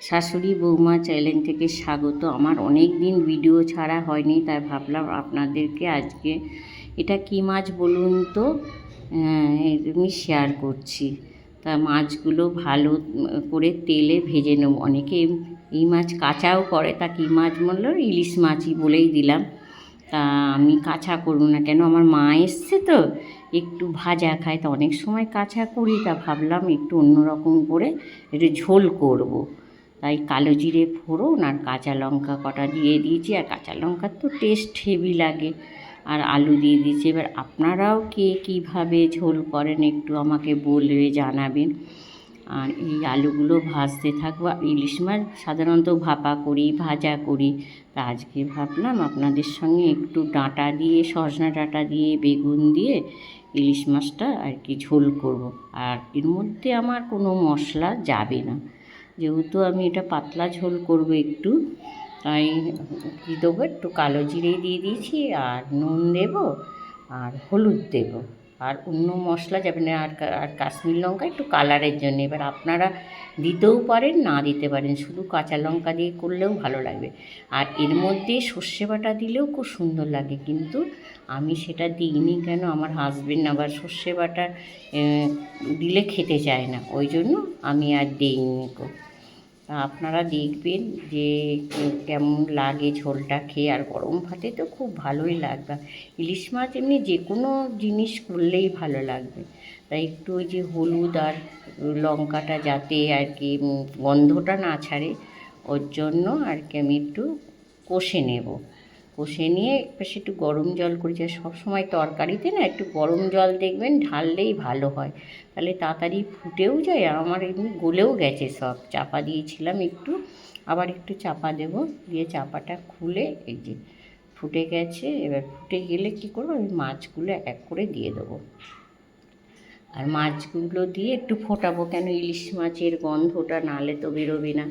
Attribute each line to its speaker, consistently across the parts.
Speaker 1: শাশুড়ি বৌমা চ্যানেল থেকে স্বাগত। আমার অনেক দিন ভিডিও ছাড়া হয়নি, তাই ভাবলাম আপনাদেরকে আজকে এটা কী মাছ বলুন তো? আমি শেয়ার করছি। তা মাছগুলো ভালো করে তেলে ভেজে নেব। অনেকে এই মাছ কাঁচাও করে, তা কী মাছ বলল? ইলিশ মাছই বলেই দিলাম। তা আমি কাঁচা করব না কেন? আমার মা এসছে তো, একটু ভাজা খায়। তা অনেক সময় কাঁচা করি, তা ভাবলাম একটু অন্যরকম করে একটু ঝোল করব। তাই কালো জিরে ফোড়ন আর কাঁচা লঙ্কা কটা দিয়ে দিয়েছি। আর কাঁচা লঙ্কার তো টেস্ট হেভি লাগে। আর আলু দিয়ে দিয়েছি। এবার আপনারাও কে কীভাবে ঝোল করেন একটু আমাকে বলবে জানাবেন। আর এই আলুগুলো ভাজতে থাকব। ইলিশ মাছ সাধারণত ভাপা করি, ভাজা করি। তা আজকে ভাবলাম আপনাদের সঙ্গে একটু ডাঁটা দিয়ে, সজনা ডাঁটা দিয়ে, বেগুন দিয়ে ইলিশ মাছটা আর কি ঝোল করব। আর এর মধ্যে আমার কোনো মশলা যাবে না। যেহেতু আমি এটা পাতলা ঝোল করব একটু, তাই কী দেবো, একটু কালো জিরে দিয়ে দিয়েছি, আর নুন দেব, আর হলুদ দেব। আর অন্য মশলা যাবে না আর আর কাশ্মীর লঙ্কা একটু কালারের জন্য। এবার আপনারা দিতেও পারেন, না দিতে পারেন, শুধু কাঁচা লঙ্কা দিয়ে করলেও ভালো লাগবে। আর এর মধ্যে সর্ষে বাটা দিলেও খুব সুন্দর লাগে, কিন্তু আমি সেটা দিইনি কেন? আমার হাজবেন্ড আবার সর্ষে বাটা দিলে খেতে চায় না, ওই জন্য আমি আর দিইনি আপনারা দেখবেন যে কেমন লাগে ঝোলটা খেয়ে। আর গরম ভাতে তো খুব ভালোই লাগবে। ইলিশ মাছ এমনি যে কোনো জিনিস করলেই ভালো লাগবে। তাই একটু ওই যে হলুদ আর লঙ্কাটা যাতে আর কি গন্ধটা না ছাড়ে, ওর জন্য আর কি আমি একটু কষে নেব। কষে নিয়ে বেশ একটু গরম জল করেছি আর সবসময় তরকারিতে না একটু গরম জল দেখবেন ঢাললেই ভালো হয়। তাহলে তাড়াতাড়ি ফুটেও যায় আর আমার এমনি গলেও গেছে সব। চাপা দিয়েছিলাম একটু, আবার একটু চাপা দেব। দিয়ে চাপাটা খুলে এই যে ফুটে গেছে, এবার ফুটে গেলে কী করব, আমি মাছগুলো এক এক করে দিয়ে দেবো। আর মাছগুলো দিয়ে একটু ফোটাবো কেন? ইলিশ মাছের গন্ধটা নালে তো বেরোবে না।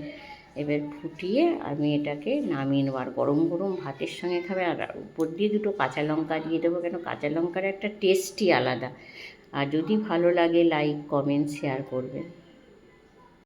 Speaker 1: এবার ফুটিয়ে আমি এটাকে নামিয়ে নেব। আর গরম গরম ভাতের সঙ্গে খাবে। আর উপর দিয়ে দুটো কাঁচা লঙ্কা দিয়ে দেবো কেন? কাঁচা লঙ্কার একটা টেস্টই আলাদা। আর যদি ভালো লাগে লাইক কমেন্ট শেয়ার করবেন।